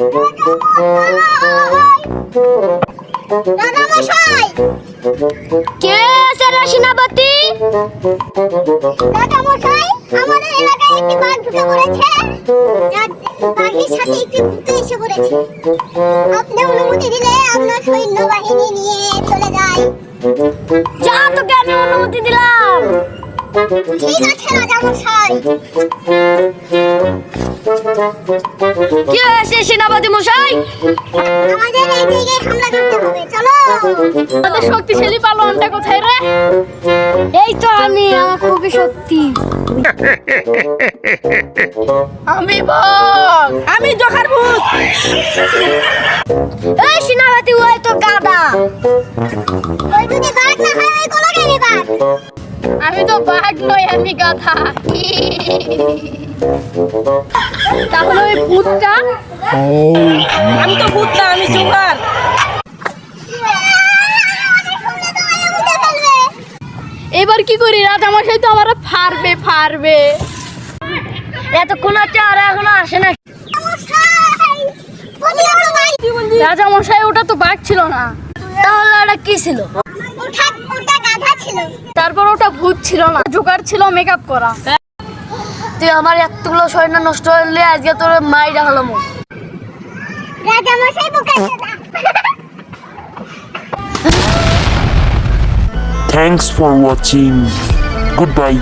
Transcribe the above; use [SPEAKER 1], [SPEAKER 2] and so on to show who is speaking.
[SPEAKER 1] কে সেরা সেনাপতি?
[SPEAKER 2] রাজামশাই আমাদের এলাকায় একটি বাঘ ঢুকে পড়েছে। বাঘের সাথে একটি ভূত এসে পড়েছে। আপনি অনুমতি দিলে আমরা সৈন্যবাহিনী নিয়ে চলে যাই।
[SPEAKER 1] যা তোকে আমি অনুমতি দিলাম।
[SPEAKER 2] ঠিক আছে রাজামশাই।
[SPEAKER 1] কি হয়েছে সেনাপতি মশাই?
[SPEAKER 2] আমাদের এই জায়গায় হামলা করতে হবে চলো।
[SPEAKER 1] আমাদের শক্তিশালী পালোয়ানটা কোথায় রে? এই তো আমি আমার খুবই শক্তি। আমি বাঘ আমি জখার ভূত। এই সেনাপতি ওই তো গাদা।
[SPEAKER 2] ওই যদি বাঘ না হয় ওই কোনো গেলে বাঘ।
[SPEAKER 1] আমি তো বাঘ নই আমি গাধা। তাহলে ওই ভূতটা? আমি তো ভূত না আমি
[SPEAKER 2] ফেলবে
[SPEAKER 1] এবার কি করি রাজামশাই তো আমার ফারবে ফারবে। এতক্ষণ হচ্ছে আর এখনও আসে না
[SPEAKER 2] রাজামশাই
[SPEAKER 1] ওটা তো বাঘ ছিল না। তাহলে ওটা কি ছিল? তারপর ওটা ভূত ছিল না জোগাড় ছিল মেকআপ করা। তুই আমার এতগুলো সৈন্য নষ্ট হলে আজকে তোর মাই ডাকলাম
[SPEAKER 2] রাজামশাই না
[SPEAKER 3] Thanks for watching. Goodbye.